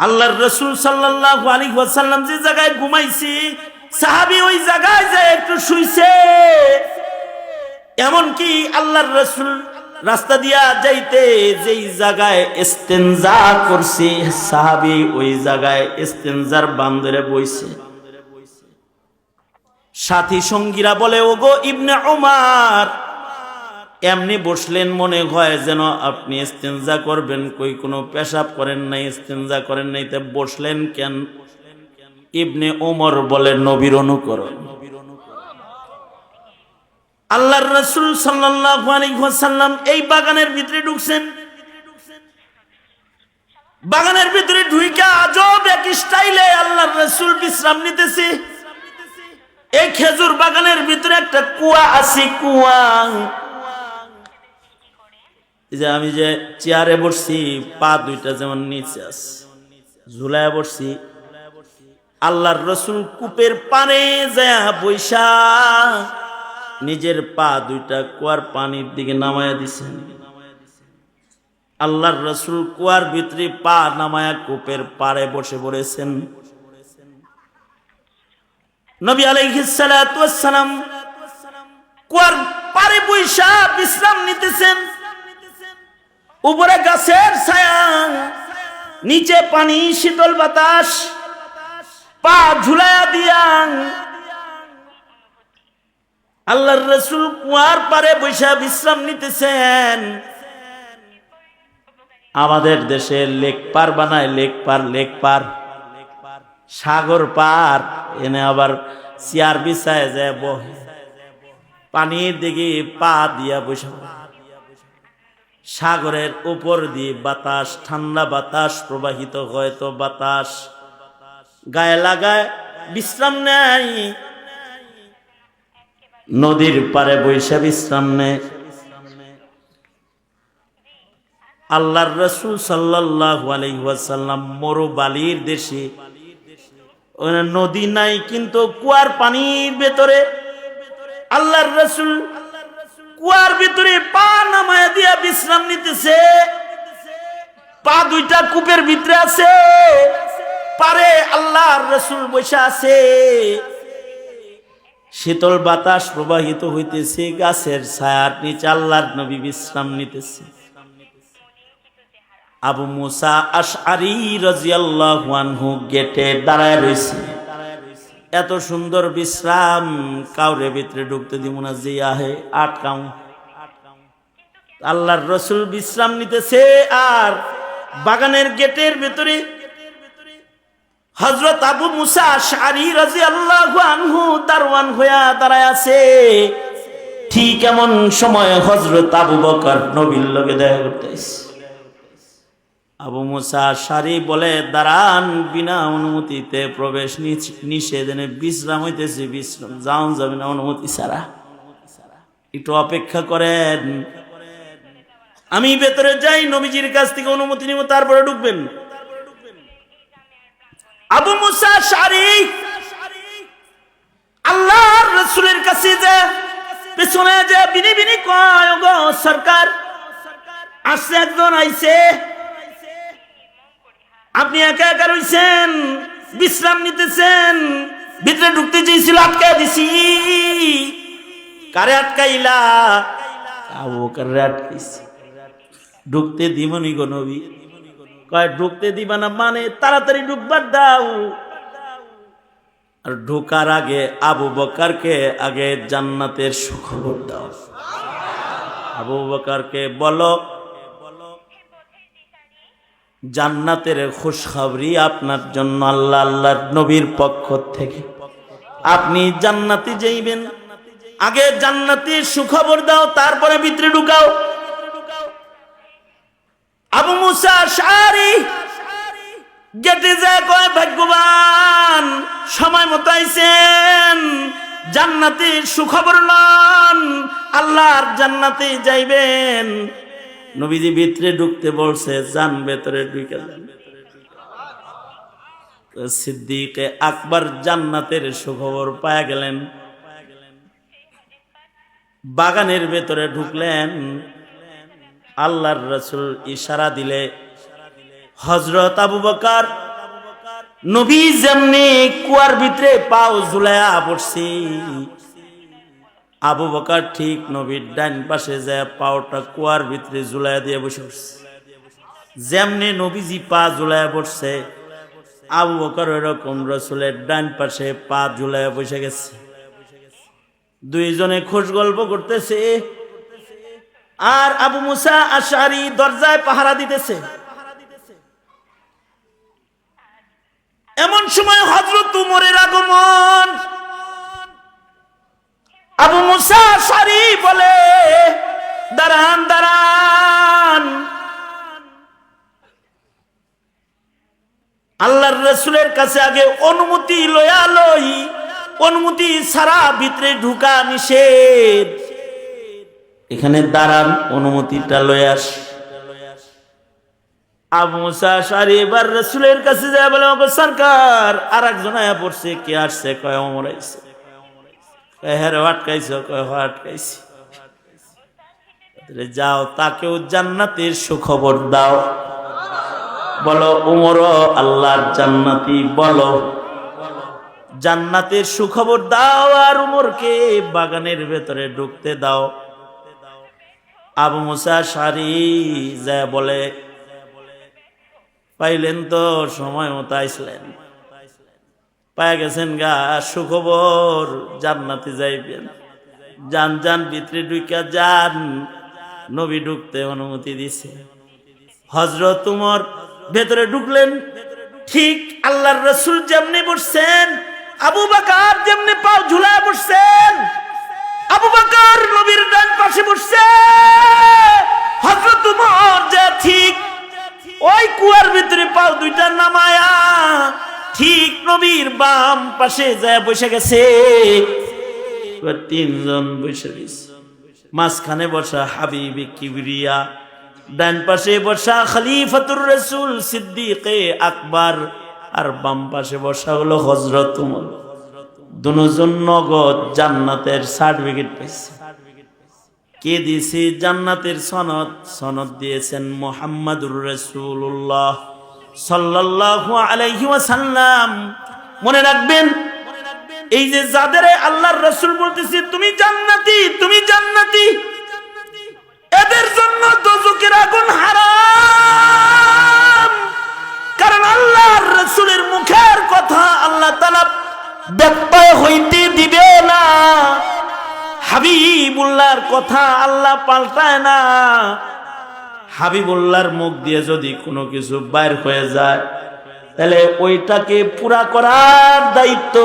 আল্লাহর রসুল সাল্লাহ আলী ওয়াসাল্লাম যে জায়গায় ঘুমাইছি, সাহাবি ওই জায়গায় যে একটু শুইছে। এমনকি আল্লাহর রসুল রাস্তা দিয়া যাইতে যেই জায়গায় ইস্তেনজা করছে, সাহাবি ওই জায়গায় ইস্তেনজার বান্দরে বইছে। সাথী সঙ্গীরা বলে, ওগো ইবনে ওমার এমনি বসলেন মনে হয় যেন আপনি ইস্তেঞ্জা করবেন, কই কোনো পেশাব করেন নাই ইস্তেঞ্জা করেন নাই, তা বসলেন কেন? ইবনে ওমর বলে, নবীর অনুকরণ। আল্লাহর রসুল ওয়াসাল্লাম এই বাগানের ভিতরে ঢুকছেন। বাগানের ভিতরে ঢুইকা আজব এক স্টাইলে আল্লাহর রসুল বিশ্রাম নিতেছে। এই খেজুর বাগানের ভিতরে একটা কুয়া আছে, কুয়া। যে আমি যে চেয়ারে বসছি, পা দুইটা যেমন নিচে আছে, ঝুলায় বসছি, আল্লাহর রসুল কূপের পানে যায় বৈশা, নিজের পা দুইটা কুয়ার পানির দিকে নামায়া দিছেন আল্লাহর রসুল কুয়ার ভিতরে পা নামায়া কূপের পাড়ে বসে পড়েছেন। নবী আলাইহিসালাম কুয়ার পারে বৈশা বিশ্রাম নিতেছেন। উপরে গাছের ছায়া, নিচে পানি, শীতল বাতাস, পা ঝুলাইয়া দিয়া। আল্লাহর রসুল কুয়ার পারে বৈশা বিশ্রাম নিতেছেন। আমাদের দেশে লেক পার বানায়, লেক পার লেক পার, সাগর পার। এনে আবার চেয়ার বিছায় যায় বহে পানির দিকে পা দিয়া বসে সাগরের উপর দিয়ে বাতাস, ঠান্ডা বাতাস প্রবাহিত হয়তো বাতাস। গায়ে লাগায় বিশ্রাম নেয়। নদীর পারে বৈশা বিশ্রাম নেয়। আল্লাহর রসুল সাল্লাহ আলহাসাল্লাম মরুবালির দেশে। ওখানে নদী নাই, কিন্তু কুয়ার পানির ভেতরে আল্লাহর রসুল কুয়ার ভিতরে পা নামায় দিয়া বিশ্রাম নিতেছে। পা দুইটা কূপের ভিতরে আছে। পারে আল্লাহর রসুল বসে আছে। শীতল বাতাস প্রবাহিত হইতেছে, গাছের ছায়ার নিচে আল্লাহর নবী বিশ্রাম নিতেছে। আবু মুসা আশআরি রাদিয়াল্লাহু আনহু গেটে দাঁড়ায় রইছে। এত সুন্দর বিশ্রাম কাউরে ভিতরে ঢুকতে দিব না, যে আহে আটকাও আল্লাহর রসুল বিশ্রাম নিতেছে আর বাগানের গেটের ভেতরে হজরত আবু মুসা শারি রাজি আল্লাহ আনহু দারওয়ান হইয়া দাঁড়ায় আছে ঠিক এমন সময় হজরত আবু বকর নবীর লগে দেখা করতে আইছে। আবু মুসা সারি বলে, দাঁড়ান, বিনা অনুমতিতে প্রবেশ নিষেধ, এনে বিশ্রাম হইতেছে, বিশ্রাম যাও যাবে না অনুমতি ছাড়া। একটু অপেক্ষা করেন। আমি ভেতরে যাই, নবীজির কাছ থেকে অনুমতি নিব, তারপরে ঢুকবেন। আবু মুসা সারি আল্লাহর রসুলের কাছে যে, পেছনে যে বিনি বিনি কয় গো সরকার, আসছে একজন, আইছে। আপনি একা একা রইছেন, বিশ্রাম নিতেছেন, ভিতরে ঢুকতে চেয়েছিল আটকা দিছি। কারে আটকাইলা? আবু বকরে আটকাইছি। ঢুকতে দিবনি গো নবী। কয়, ঢুকতে দিবা না মানে তাড়াতাড়ি ঢুকবার দাও। আর ঢোকার আগে আবু বকারকে আগে জান্নাতের সুখবর দাও। আবু বকারকে বলো জান্নাতের খুশখবরি আপনার জন্য আল্লাহ আল্লাহর নবীর পক্ষ থেকে। আপনি জান্নাতে যাইবেন। আগে জান্নাতের সুখবর দাও, তারপরে ভিতরে ঢুকাও। আবু মুসা সারি গেটে যা কয়, ভাগ্যবান, সময় মতো আইছেন। জান্নাতের সুখবর নন আল্লাহর জান্নাতে যাইবেন। নবীজি ভিতরে ঢুকতে বলছে, যান, ভেতরে ঢুকে যান। সিদ্দিকে আকবর জান্নাতের সুখবর পায়া গেলেন। বাগানের ভেতরে ঢুকলেন। আল্লাহর রসুল ইশারা দিলে হজরত আবু বকার, নবী যেমনি কুয়ার ভিতরে পাও ঝুলায়া পড়ছে আবু বকার ঠিক নবীর ডান পাশে যায়, পাওটা কুয়ার ভিতরে ঝুলায়া দিয়ে বসে পড়ছে। যেমনি নবীজি পা ঝুলায়া পড়ছে, আবু বকর এরকম রসুলের ডান পাশে পা ঝুলায়া বসে গেছে। দুইজনে খোঁজ গল্প করতেছে, আর আবু মুসা আশারি দরজায় পাহারা দিতেছে। এমন সময় হজরত উমরের আগমন আবু মুসা আশারি বলে, দাঁড়ান দাঁড়ান। আল্লাহর রসুলের কাছে আগে অনুমতি লয়া লই, অনুমতি সারা ভিতরে ঢুকা নিষেধ। এখানে দাঁড়ান, অনুমতিটা লয়ে আস। আবু সারি এবার রসুলের কাছে যায় বলে সরকার আর একজন আয়া পড়ছে, কে আসছে? কয়, অমর হ্যাঁ আটকাইছ। কয় আটকাইছি। যাও, তাকেও জান্নাতের সুখবর দাও। বলো, উমর, আল্লাহর জান্নাতি, বলো। জান্নাতের সুখবর দাও আর উমরকে বাগানের ভেতরে ঢুকতে দাও। আবু মুসা সারি যা বলে, পাইলেন তো সময় মতো আইসলেন। পায়ে গেছেন গা, সুখবর, জান্নাতে যাইবেন। যান যান, ভিতরে ঢুকা যান। নবী ঢুকতে অনুমতি দিছে। হজরত উমর ভেতরে ঢুকলেন। ঠিক আল্লাহর রসুল যেমনি বসছেন, আবু বাকার যেমনি পাও ঝুলায় বসছেন। আবু বাকার নবীর ডান পাশে বসছে। হজরত উমর যে ঠিক ওই কুয়ার ভিতরে পাও দুইটা নামায়া ঠিক নবীর বাম পাশে যায় বসে গেছে। তিনজন বসে গেছে মাঝখানে বসা হাবিবি কিবরিয়া, ডান পাশে বসা খলিফাতুর রসুল সিদ্দিকে আকবর, আর বাম পাশে বসা হলো হজরত উমর। দুজন নগদ জান্নাতের সার্টিফিকেট পেয়েছে কে দিয়েছে জান্নাতের সনদ? সনদ দিয়েছেন মোহাম্মদুর রসুল্লাহ মনে রাখবেন, এই যে যাদের আল্লাহর রসুল বলতেছে, তুমি জান্নাতি তুমি জান্নাতি। এদের জন্য দোজকের আগুন হারাম। কারণ আল্লাহর রসুলের মুখের কথা আল্লাহ তাআলা ব্যত্যয় হইতে দিবে না। হাবিবুল্লাহর কথা আল্লাহ পাল্টায় না। হাবিবুল্লাহর মুখ দিয়ে যদি কোনো কিছু বাইর হয়ে যায়, তাহলে ওইটাকে পুরা করার দায়িত্ব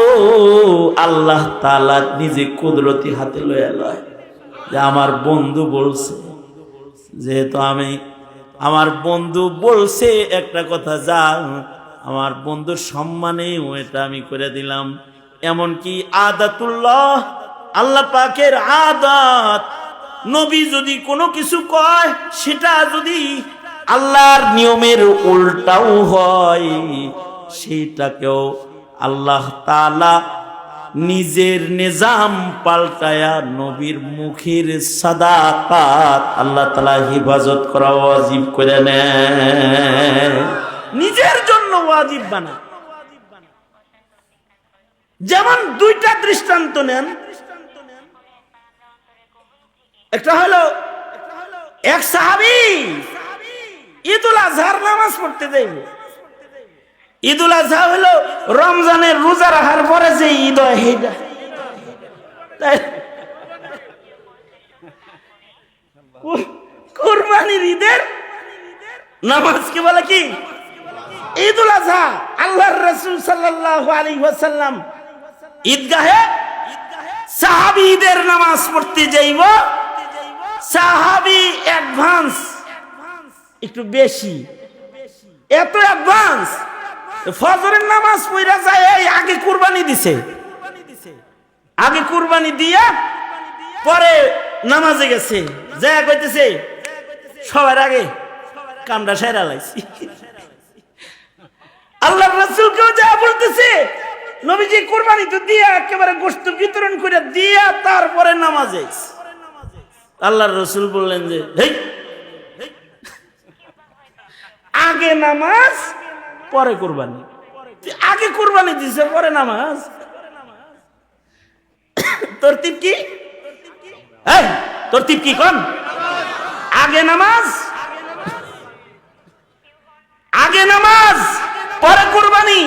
আল্লাহ তালা নিজে কুদরতি হাতে লয়ে লয়। যে আমার বন্ধু বলছে, যেহেতু আমি আমার বন্ধু বলছে একটা কথা যা আমার বন্ধুর সম্মানে এটা আমি করে দিলাম। এমনকি আদাতুল্লাহ, আল্লাহ পাকের আদাত নবী যদি কোনো কিছু কয়, সেটা যদি আল্লাহর নিয়মের উল্টাও হয়, সেটাকেও আল্লাহ তালা নিজের নিজাম পাল্টায়া নবীর মুখের সাদাকাত আল্লাহ তালা হেফাজত করা ওয়াজিব করে নেয়। নিজের জন্য ওয়াজিব বানা যেমন দুইটা দৃষ্টান্ত নেন একটা হলো এক সাহাবি ঈদুল আজহার নামাজ পড়তে যাইবে। ঈদুল আজহা হলো রমজানের রোজা রাখার পরে যে ঈদ হয় সেইটা কুরবানির ঈদের নামাজকে বলে কি? ঈদুল আজহা, আল্লাহর রসুল সাল্লাল্লাহু আলাইহি ওয়াসাল্লাম ঈদগাহে সাহাবি ঈদের নামাজ পড়তে যাইব। সাহাবি অ্যাডভান্স। একটু বেশি। এত অ্যাডভান্স। ফজরের নামাজ পড়া যায়, এই আগে কুরবানি দিছে। আগে কুরবানি দিয়া পরে নামাজে গেছে। যা কইতেছে, সবার আগে কামটা সেরা লাইছি। আল্লাহ রসুলকেও যা বলতেছে, নবীজি কুরবানি তো দিয়া একেবারে গোস্ত বিতরণ করে দিয়া তারপরে নামাজে আল্লাহর রসুল বললেন যে হেই। আগে নামাজ পরে কুরবানি। আগে কুরবানি দিছে পরে নামাজ। তোর তিপ কি? এই, তোর তিপ কি কোন? আগে নামাজ আগে নামাজ পরে কুরবানি।